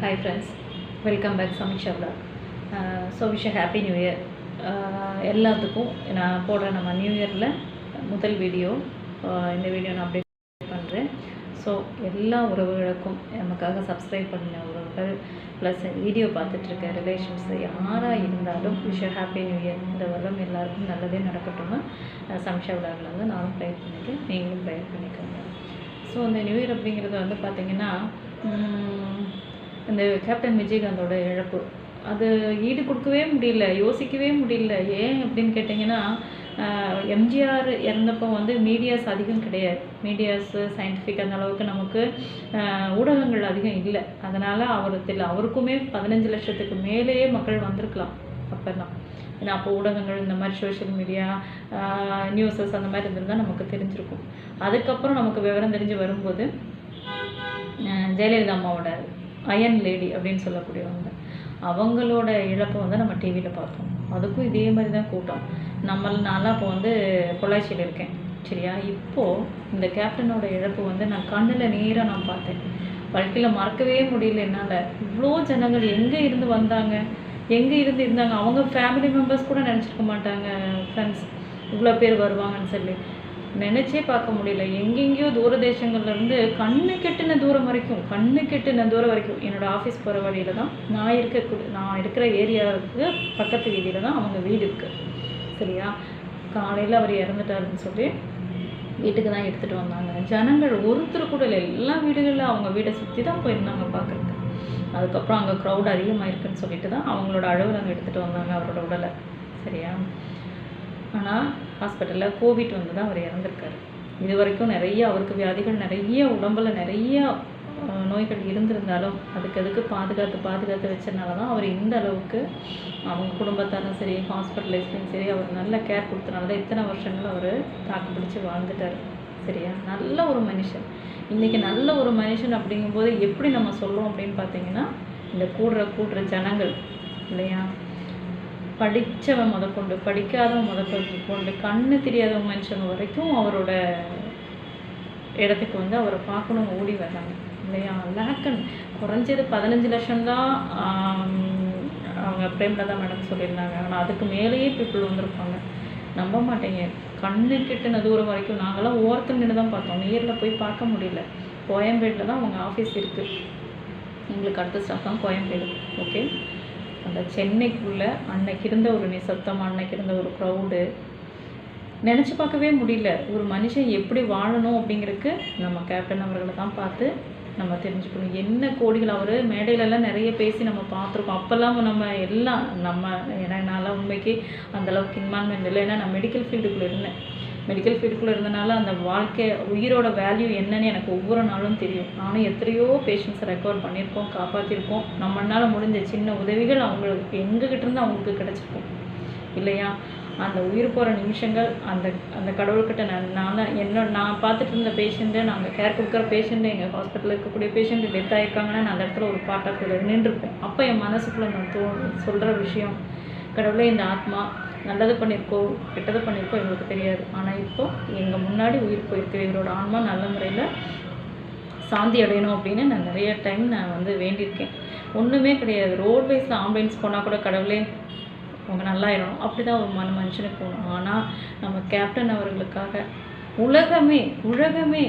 Hi friends welcome back Sameesha விழா so wish happy new year எல்லாத்துக்கும் நான் போடுற நம்ம நியூ இயரில் முதல் வீடியோ uh, இந்த வீடியோ நான் அப்டேட் பண்ணுறேன் ஸோ எல்லா உறவுகளுக்கும் நமக்காக சப்ஸ்கிரைப் பண்ண உறவுகள் ப்ளஸ் வீடியோ பார்த்துட்ருக்க ரிலேஷன்ஸ் யாராக இருந்தாலும் விஷ் ஹாப்பி நியூ இயர் இந்த வருடம் எல்லாருக்கும் நல்லதே நடக்கட்டும்னு அஹ், சமீக்ஷா விழாவில் வந்து நானும் ப்ரேயர் பண்ணிக்கேன் நீங்களும் ப்ரேயர் பண்ணிக்கோங்க. ஸோ இந்த நியூ இயர் அப்படிங்கிறது வந்து பார்த்திங்கன்னா இந்த கேப்டன் விஜயகாந்தோட இழப்பு. அது ஈடு கொடுக்கவே முடியல யோசிக்கவே முடியல. ஏன் அப்படின்னு கேட்டிங்கன்னா எம்ஜிஆர் இறந்தப்போ வந்து மீடியாஸ் அதிகம் கிடையாது. மீடியாஸ் சயின்டிஃபிக் அந்த அளவுக்கு நமக்கு ஊடகங்கள் அதிகம் இல்லை. அதனால் அவர் தெரியல அவருக்குமே பதினஞ்சு லட்சத்துக்கு மேலேயே மக்கள் வந்திருக்கலாம் அப்போல்லாம் ஏன்னா அப்போ ஊடகங்கள் இந்த மாதிரி சோஷியல் மீடியா நியூஸஸ் அந்த மாதிரி இருந்திருந்தால் நமக்கு தெரிஞ்சிருக்கும். அதுக்கப்புறம் நமக்கு விவரம் தெரிஞ்சு வரும்போது ஜெயலலிதா அம்மாவோட அயன் லேடி அப்படின்னு சொல்லக்கூடியவங்க. அவங்களோட இழப்பை வந்து நம்ம டிவியில் பார்த்தோம் அதுக்கும் இதே மாதிரி தான் கூட்டம். நம்ம நான்லாம் இப்போ வந்து பொள்ளாச்சியில் இருக்கேன். சரியா? இப்போது இந்த கேப்டனோட இழப்பு வந்து நான் கண்ணில் நேராக நான் பார்த்தேன். வாழ்க்கையில் மறக்கவே முடியல என்னால். இவ்வளோ ஜனங்கள் எங்கே இருந்து வந்தாங்க? எங்கே இருந்து இருந்தாங்க? அவங்க ஃபேமிலி மெம்பர்ஸ் கூட நினச்சிருக்க மாட்டாங்க ஃப்ரெண்ட்ஸ் இவ்வளோ பேர் வருவாங்கன்னு சொல்லி. நினச்சே பார்க்க முடியல. எங்கெங்கேயோ தூர தேசங்கள்லேருந்து கண்ணு கெட்டின தூரம் வரைக்கும் கண்ணு கெட்டின தூரம் வரைக்கும் என்னோடய ஆஃபீஸ் போகிற வழியில தான் நான் இருக்க நான் இருக்கிற ஏரியாவுக்கு பக்கத்து வீதியில் தான் அவங்க வீடு இருக்குது சரியா? காலையில் அவர் இறந்துட்டாருன்னு சொல்லி வீட்டுக்கு தான் எடுத்துகிட்டு வந்தாங்க. ஜனங்கள் ஒருத்தர் கூட இல்லை எல்லா வீடுகளில் அவங்க வீடை சுற்றி தான் போயிருந்தாங்க பார்க்குறதுக்கு. அதுக்கப்புறம் அங்கே க்ரௌட் அதிகமாக இருக்குன்னு சொல்லிட்டு தான் அவங்களோட அளவில் அங்கே எடுத்துகிட்டு வந்தாங்க அவரோட உடலை. சரியா? ஆனால் ஹாஸ்பிட்டலில் கோவிட் வந்து தான் அவர் இறந்துருக்காரு. இது வரைக்கும் நிறைய அவருக்கு வியாதிகள் நிறைய உடம்புல நிறைய நோய்கள் இருந்திருந்தாலும் அதுக்கு அதுக்கு பாதுகாத்து பாதுகாத்து வச்சனால தான் அவர் இந்த அளவுக்கு அவங்க குடும்பத்தாரும் சரி ஹாஸ்பிட்டலைஸ்லையும் சரி அவர் நல்ல கேர் கொடுத்தனால தான் இத்தனை வருஷங்கள் அவர் தாக்கு பிடிச்சி வாழ்ந்துட்டார். சரியா? நல்ல ஒரு மனுஷன். இன்றைக்கி நல்ல ஒரு மனுஷன் அப்படிங்கும்போது எப்படி நம்ம சொல்கிறோம் அப்படின்னு பார்த்தீங்கன்னா இந்த கூடுற கூடுற ஜனங்கள் இல்லையா? படித்தவன் முதற்கொண்டு படிக்காதவன் முதற்கொண்டு கொண்டு கண்ணு தெரியாத மனுஷன் வரைக்கும் அவரோட இடத்துக்கு வந்து அவரை பார்க்கணும் ஓடி வர்றாங்க. இல்லையா? லேக்கன் குறைஞ்சது பதினஞ்சு லட்சம் தான் அவங்க பிரேம்லதா மேடம் சொல்லியிருந்தாங்க. ஆனால் அதுக்கு மேலேயே பீப்புள் வந்திருப்பாங்க. நம்ப மாட்டேங்க. கண்ணு கிட்டின தூரம் வரைக்கும் நாங்களாம் ஓரத்தில் நின்று தான் பார்த்தோம். நேரில் போய் பார்க்க முடியல. கோயம்பேட்டில் தான் அவங்க ஆஃபீஸ் இருக்குது எங்களுக்கு அடுத்த ஸ்டாஃப் தான் கோயம்பேடு. ஓகே அந்த சென்னைக்குள்ளே அன்னைக்கு இருந்த ஒரு நிசப்தம் அன்னைக்கு இருந்த ஒரு க்ரௌடு நினச்சி பார்க்கவே முடியல. ஒரு மனுஷன் எப்படி வாழணும் அப்படிங்கிறதுக்கு நம்ம கேப்டன் அவர்களை தான் பார்த்து நம்ம தெரிஞ்சுக்கணும். என்ன கோடிகள் அவர்? மேடையிலலாம் நிறைய பேசி நம்ம பார்த்துருக்கோம். அப்போல்லாம் நம்ம எல்லாம் நம்ம ஏன்னா என்னால் உண்மைக்கு அந்தளவுக்கு இன்வால்மெண்ட் இல்லை. ஏன்னா நான் மெடிக்கல் ஃபீல்டுக்குள்ளே இருந்தேன். மெடிக்கல் ஃபீல்டுக்குள்ளே இருந்தனால அந்த வாழ்க்கை உயிரோட வேல்யூ என்னன்னு எனக்கு ஒவ்வொரு நாளும் தெரியும். நானும் எத்தனையோ பேஷண்ட்ஸை ரெக்கவர் பண்ணியிருக்கோம் காப்பாற்றிருக்கோம் நம்மளால் முடிஞ்ச சின்ன உதவிகள் அவங்களுக்கு எங்ககிட்ட இருந்து அவங்களுக்கு கிடச்சிருக்கும். இல்லையா? அந்த உயிர் போகிற நிமிஷங்கள் அந்த அந்த கடவுள்கிட்ட நான் நான் என்ன நான் பார்த்துட்டு இருந்த பேஷண்ட்டு நாங்கள் கேர் கொடுக்குற பேஷண்ட்டு எங்கள் ஹாஸ்பிட்டலில் இருக்கக்கூடிய பேஷண்ட்டு டெத் ஆகிருக்காங்கன்னா நான் அந்த இடத்துல ஒரு பார்ட் ஆஃப் நின்றுருப்பேன் அப்போ என் மனசுக்குள்ளே நான் தோ சொல்கிற விஷயம் கடவுளே இந்த ஆத்மா நல்லது பண்ணியிருக்கோ கெட்டது பண்ணியிருக்கோ எங்களுக்கு தெரியாது. ஆனால் இப்போது எங்கள் முன்னாடி உயிர் போயிருக்கு இவரோட ஆன்மா நல்ல முறையில் சாந்தி அடையணும் அப்படின்னு நான் நிறைய டைம் நான் வந்து வேண்டியிருக்கேன். ஒன்றுமே கிடையாது. ரோட்வேஸில் ஆம்புலன்ஸ் போனால் கூட கடவுளே அவங்க நல்லாயிடணும் அப்படி தான் ஒரு மன மனுஷனுக்கு போகணும். ஆனால் நம்ம கேப்டன் அவர்களுக்காக உலகமே உலகமே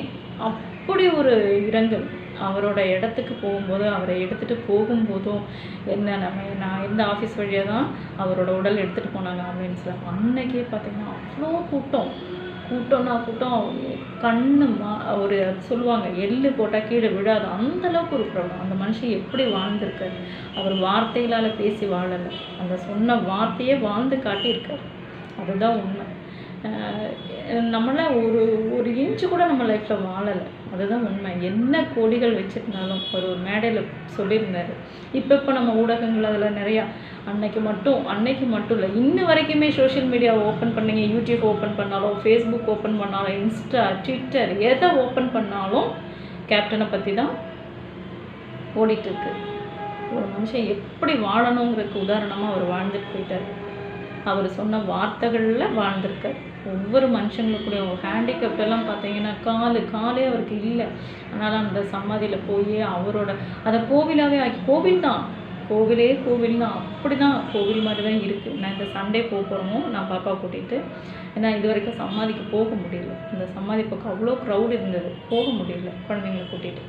அப்படி ஒரு இரங்கல். அவரோட இடத்துக்கு போகும்போது அவரை எடுத்துகிட்டு போகும்போதும் என்ன நம்ம நான் இருந்த ஆஃபீஸ் வழியாக தான் அவரோட உடல் எடுத்துகிட்டு போனாங்க ஆம்புலன்ஸில் அன்னைக்கே பார்த்தீங்கன்னா அவ்வளோ கூட்டம். கூட்டம்னா கூட்டம் கண்ணு மா ஒரு சொல்லுவாங்க எள்ளு போட்டால் கீழே விழாது. அந்தளவுக்கு ஒரு ப்ராப்ளம் அந்த மனுஷன் எப்படி வாழ்ந்திருக்காரு? அவர் வார்த்தைகளால் பேசி வாழலை. அந்த சொன்ன வார்த்தையே வாழ்ந்து காட்டியிருக்காரு. அதுதான் உண்மை. அஹ் நம்மள ஒரு ஒரு இன்ச்சு கூட நம்ம லைஃப்பில் வாழலை. அதுதான் உண்மை. என்ன கோடிகள் வச்சிருந்தாலும் ஒரு ஒரு மேடையில் சொல்லியிருந்தார். இப்போ இப்போ நம்ம ஊடகங்கள் அதில் நிறையா. அன்னைக்கு மட்டும் அன்னைக்கு மட்டும் இல்லை இன்ன வரைக்குமே சோஷியல் மீடியா ஓப்பன் பண்ணீங்க. யூடியூப் ஓப்பன் பண்ணாலும் ஃபேஸ்புக் ஓப்பன் பண்ணாலும் இன்ஸ்டா ட்விட்டர் எதை ஓப்பன் பண்ணாலும் கேப்டனை பற்றி தான் ஓடிட்டுருக்கு. ஒரு மனுஷன் எப்படி வாழணுங்கிறதுக்கு உதாரணமாக அவர் வாழ்ந்துட்டு போயிட்டார். அவர் சொன்ன வார்த்தைகளில் வாழ்ந்திருக்கார். ஒவ்வொரு மனுஷங்களுக்குடைய ஹேண்டிகேப் எல்லாம் பார்த்தீங்கன்னா காலு காலே அவருக்கு இல்லை. அதனால் அந்த சமாதியில் போய் அவரோட அதை கோவிலாகவே ஆக்கி கோவில் தான். கோவிலே கோவில் தான். அப்படி தான் கோவில் மாதிரி தான் இருக்குது நான் இந்த சண்டே போக போகிறோமோ நான் பாப்பா கூட்டிகிட்டு ஏன்னா இது வரைக்கும் சமாதிக்கு போக முடியல. இந்த சமாதி பக்கம் அவ்வளோ க்ரௌட் இருந்தது. போக முடியல குழந்தைங்கள கூட்டிகிட்டு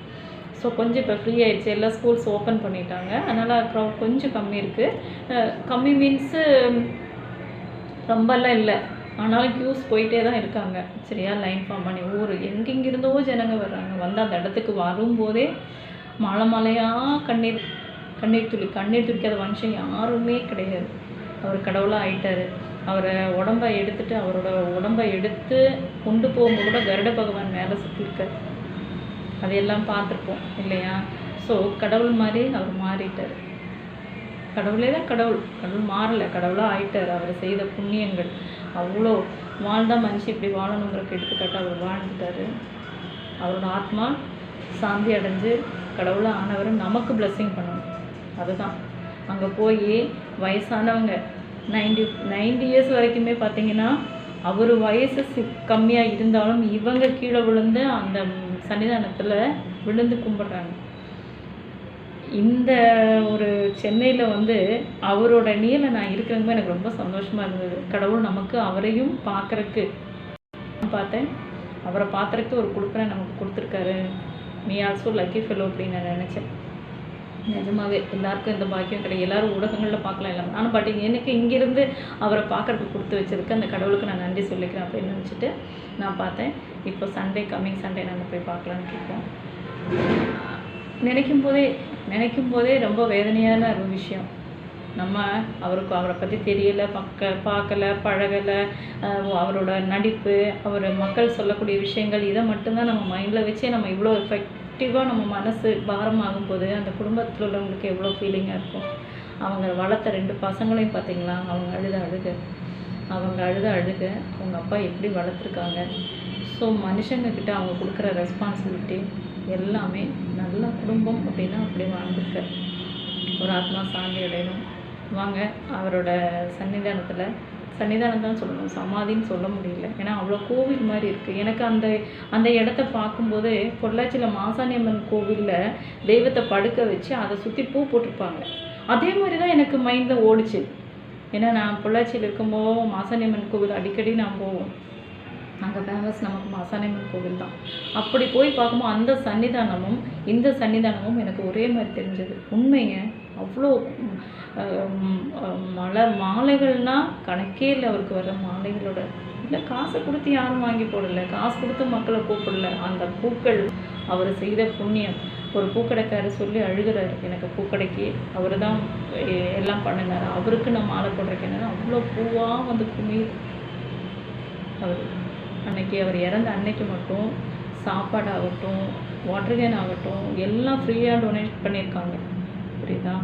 ஸோ கொஞ்சம் இப்போ ஃப்ரீ ஆகிடுச்சு எல்லா ஸ்கூல்ஸ் ஓப்பன் பண்ணிட்டாங்க. அதனால் க்ரௌட் கொஞ்சம் கம்மி இருக்குது கம்மி மீன்ஸு ரொம்பலாம் இல்லை. ஆனாலும் க்யூஸ் போயிட்டே தான் இருக்காங்க. சரியா? லைன் ஃபார்ம் பண்ணி ஊர். எங்கெங்கிருந்தோ ஜனங்க வர்றாங்க. வந்து அந்த இடத்துக்கு வரும்போதே மலை மலையாக கண்ணீர் கண்ணீர் துளி கண்ணீர் துளிக்காத மனுஷன் யாருமே கிடையாது. அவர் கடவுளாக ஆயிட்டாரு. அவரை உடம்பை எடுத்துட்டு அவரோட உடம்பை எடுத்து கொண்டு போகும்போது கூட கருட பகவான் மேலே சுற்றிருக்கார் அதையெல்லாம் பார்த்துருப்போம் இல்லையா? ஸோ கடவுள் மாதிரி அவர் மாறிட்டார். கடவுளே தான் கடவுள். கடவுள் மாறலை. கடவுளாக ஆயிட்டார். அவர் செய்த புண்ணியங்கள். அவ்வளோ வாழ்ந்தா மனுஷன் இப்படி வாழணுங்கிறக்கு எடுத்துக்காட்டு அவர் வாழ்ந்துட்டாரு. அவரோட ஆத்மா சாந்தி அடைஞ்சு கடவுளை ஆனவர் நமக்கு பிளஸ்ஸிங் பண்ணணும். அதுதான். அங்கே போய் வயசானவங்க நைன்டி நைன்டி இயர்ஸ் வரைக்குமே பார்த்தீங்கன்னா அவர் வயசு கம்மியாக இருந்தாலும் இவங்க கீழே விழுந்து அந்த சன்னிதானத்தில் விழுந்து கும்பிட்றாங்க. இந்த ஒரு சென்னையில் வந்து அவரோட நீல நான் இருக்கிறதுமே எனக்கு ரொம்ப சந்தோஷமாக இருந்தது. கடவுள் நமக்கு அவரையும் பார்க்குறக்கு பார்த்தேன். அவரை பார்க்கறக்கு ஒரு கொடுப்பனை நமக்கு கொடுத்துருக்காரு. மீ ஆல்சோ லக்கி ஃபெலோ அப்படின்னு நான் நினச்சேன். நிஜமாகவே எல்லாருக்கும் இந்த பாக்கியம் கிடையாது எல்லாரும் ஊடகங்களில் பார்க்கலாம் இல்லாமல் ஆனால் பட் எனக்கு இங்கேருந்து அவரை பார்க்கறதுக்கு கொடுத்து வச்சிருக்கு அந்த கடவுளுக்கு நான் நன்றி சொல்லிக்கிறேன் அப்படின்னு நினச்சிட்டு நான் பார்த்தேன். இப்போ சண்டே கம்மிங் சண்டே நாங்கள் போய் பார்க்கலான்னு இருக்கோம். நினைக்கும் போதே நினைக்கும் போதே ரொம்ப வேதனையான ஒரு விஷயம். நம்ம அவருக்கு அவரை பற்றி தெரியலை பக்க பார்க்கல பழகலை அவரோட நடிப்பு அவர் மக்கள் சொல்லக்கூடிய விஷயங்கள் இதை மட்டும்தான் நம்ம மைண்டில் வச்சே நம்ம இவ்வளோ எஃபெக்டிவாக நம்ம மனசு பாரமாகும் போது அந்த குடும்பத்தில் உள்ளவங்களுக்கு எவ்வளோ ஃபீலிங்காக இருக்கும். அவங்க வளர்த்த ரெண்டு பசங்களையும் பார்த்தீங்களா? அவங்க அழுத அழுக அவங்க அழுத அழுக அவங்க அப்பா எப்படி வளர்த்துருக்காங்க? ஸோ மனுஷங்கக்கிட்ட அவங்க கொடுக்குற ரெஸ்பான்சிபிலிட்டி எல்லாமே நல்ல குடும்பம் அப்படின்னா அப்படி வாழ்ந்துருக்க. ஒரு ஆத்மா சாந்தி அடையணும். வாங்க அவரோட சன்னிதானத்தில் சன்னிதானம் தான் சொல்லணும். சமாதின்னு சொல்ல முடியல. ஏன்னா அவ்வளோ கோவில் மாதிரி இருக்குது எனக்கு அந்த அந்த இடத்த பார்க்கும்போது பொள்ளாச்சியில் மாசாணியம்மன் கோவிலில் தெய்வத்தை படுக்க வச்சு அதை சுற்றி பூ போட்டிருப்பாங்க. அதே மாதிரி தான் எனக்கு மைண்டில் ஓடிச்சு. ஏன்னா நான் பொள்ளாச்சியில் இருக்கும்போது மாசாணியம்மன் கோவில் அடிக்கடி நான் போவோம். அங்கே ஃபேமஸ் நமக்கு மாசாணியம்மன் கோவில் தான். அப்படி போய் பார்க்கும்போது அந்த சன்னிதானமும் இந்த சன்னிதானமும் எனக்கு ஒரே மாதிரி தெரிஞ்சது. உண்மைங்க அவ்வளோ மலை மாலைகள்னால் கணக்கே இல்லை அவருக்கு வர மாலைகளோட. இல்லை காசை கொடுத்து யாரும் வாங்கி போடலை. காசு கொடுத்து மக்களை கூப்பிடல. அந்த பூக்கள் அவர் செய்த புண்ணியம். ஒரு பூக்கடைக்காரர் சொல்லி அழுகிறார். எனக்கு பூக்கடைக்கு அவர் தான் எல்லாம் பண்ணினார். அவருக்கு நான் மாலை போடுறேன் என்னன்னா அவ்வளோ பூவாக வந்து குமி அவர். அன்னைக்கு அவர் இறந்த அன்னைக்கு மட்டும் சாப்பாடாகட்டும் வாட்டர் கேன் ஆகட்டும் எல்லாம் ஃப்ரீயாக டொனேட் பண்ணியிருக்காங்க. புரியுதா?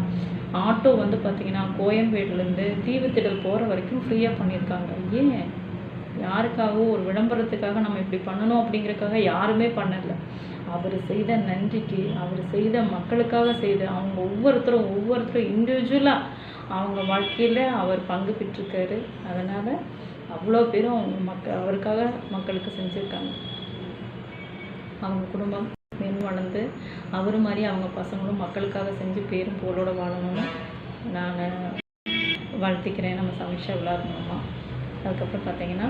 ஆட்டோ வந்து பார்த்திங்கன்னா கோயம்பேடுலேருந்து தீவுத்திடல் போகிற வரைக்கும் ஃப்ரீயாக பண்ணியிருக்காங்க. ஏன்? யாருக்காகவோ ஒரு விளம்பரத்துக்காக நம்ம இப்படி பண்ணணும் அப்படிங்கிறதுக்காக யாருமே பண்ணலை. அவர் செய்த நன்றிக்கு அவர் செய்த மக்களுக்காக செய்த அவங்க ஒவ்வொருத்தரும் ஒவ்வொருத்தரும் இண்டிவிஜுவலாக அவங்க வாழ்க்கையில் அவர் பங்கு பெற்றிருக்காரு. அதனால் அவ்வளோ பேரும் அவங்க மக்க அவருக்காக மக்களுக்கு செஞ்சுருக்காங்க. அவங்க குடும்பம் மேன் வளர்ந்து அவர் மாதிரி அவங்க பசங்களும் மக்களுக்காக செஞ்சு பேரும் புகழோட வாழணும்னு நான் வாழ்த்திக்கிறேன். நம்ம சமீஷா விளாட்ணுமா அதுக்கப்புறம் பார்த்தீங்கன்னா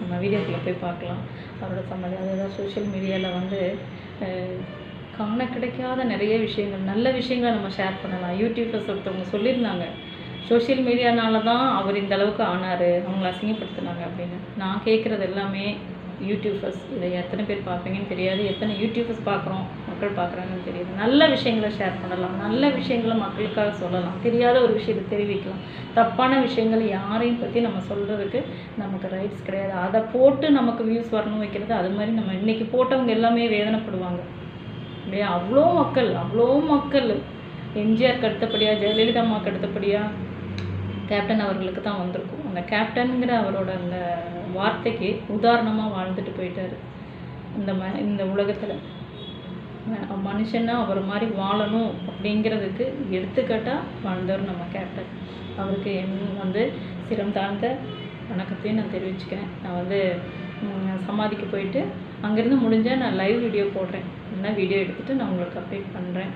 நம்ம வீடியோக்குள்ளே போய் பார்க்கலாம். அவரோட சம்மதி அதாவது சோஷியல் மீடியாவில் வந்து காண கிடைக்காத நிறைய விஷயங்கள் நல்ல விஷயங்களை நம்ம ஷேர் பண்ணலாம். யூடியூப்பில் ஒருத்தவங்க சொல்லியிருந்தாங்க. சோஷியல் மீடியானால தான் அவர் இந்த அளவுக்கு ஆனார். அவங்கள அசிங்கப்படுத்தினாங்க அப்படின்னு. நான் கேட்குறது எல்லாமே யூடியூபர்ஸ் இதை எத்தனை பேர் பார்ப்பீங்கன்னு தெரியாது. எத்தனை யூடியூபர்ஸ் பார்க்குறோம்? மக்கள் பார்க்குறாங்கன்னு தெரியாது. நல்ல விஷயங்களை ஷேர் பண்ணலாம். நல்ல விஷயங்களை மக்களுக்காக சொல்லலாம். தெரியாத ஒரு விஷயத்தை தெரிவிக்கலாம். தப்பான விஷயங்கள் யாரையும் பற்றி நம்ம சொல்கிறதுக்கு நமக்கு ரைட்ஸ் கிடையாது. அதை போட்டு நமக்கு வியூஸ் வரணும் வைக்கிறது அது மாதிரி நம்ம இன்றைக்கி போட்டவங்க எல்லாமே வேதனைப்படுவாங்க. இல்லையா? அவ்வளோ மக்கள் அவ்வளோ மக்கள். எம்ஜிஆருக்கு அடுத்தபடியாக ஜெயலலிதா அம்மாவுக்கு அடுத்தபடியாக கேப்டன் அவர்களுக்கு தான் வந்திருக்கும். அந்த கேப்டனுங்கிற அவரோட அந்த வார்த்தைக்கு உதாரணமாக வாழ்ந்துட்டு போயிட்டார். இந்த ம இந்த உலகத்தில். மனுஷன்னா அவர் மாதிரி வாழணும் அப்படிங்கிறதுக்கு எடுத்துக்காட்டாக வாழ்ந்தவர் நம்ம கேப்டன். அவருக்கு என் வந்து சிரம் தாழ்ந்த வணக்கத்தையும் நான் தெரிவிச்சுக்கிறேன். நான் வந்து சமாதிக்கு போயிட்டு அங்கேருந்து முடிஞ்சால் நான் லைவ் வீடியோ போடுறேன். என்ன வீடியோ எடுத்துகிட்டு நான் உங்களுக்கு அப்டேட் பண்ணுறேன்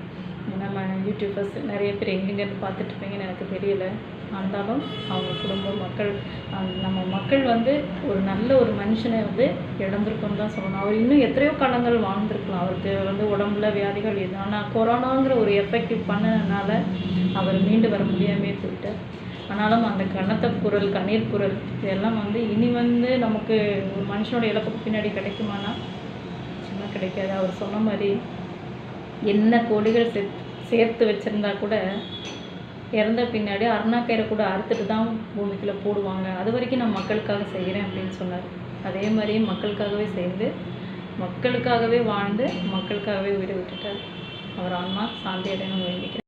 நம்ம யூடியூபர்ஸ் நிறைய பேர் எங்கெங்கேருந்து பார்த்துட்டு இருப்பீங்கன்னு எனக்கு தெரியலை. ஆண்டாலும் அவங்க குடும்பம் மக்கள் நம்ம மக்கள் வந்து ஒரு நல்ல ஒரு மனுஷனை வந்து இழந்திருக்கோம்னு தான் சொல்லணும். அவர் இன்னும் எத்தனையோ காலங்கள் வாழ்ந்திருக்கலாம். அவருக்கு வந்து உடம்புல வியாதிகள் எது ஆனால் கொரோனாங்கிற ஒரு எஃபெக்டிவ் பண்ணதுனால அவர் மீண்டு வர முடியாமே போயிட்டு ஆனாலும் அந்த கணத்தை குரல் கண்ணீர் குரல் இதெல்லாம் வந்து இனி வந்து நமக்கு ஒரு மனுஷனோட இழப்புக்கு பின்னாடி கிடைக்குமானா? சும்மா கிடைக்காது. அவர் சொன்ன மாதிரி என்ன கோடிகள் சேர்த்து சேர்த்து வச்சுருந்தா கூட இறந்த பின்னாடி அருணாக்கயிறை கூட அறுத்துட்டு தான் பூமிக்குள்ளே போடுவாங்க. அது வரைக்கும் நான் மக்களுக்காக செய்கிறேன் அப்படின்னு சொன்னார். அதே மாதிரியே மக்களுக்காகவே சேர்ந்து மக்களுக்காகவே வாழ்ந்து மக்களுக்காகவே உயிரை விட்டுட்டார். அவர் ஆன்மா சாந்தி அடையணும் வேண்டிக்கிறேன்.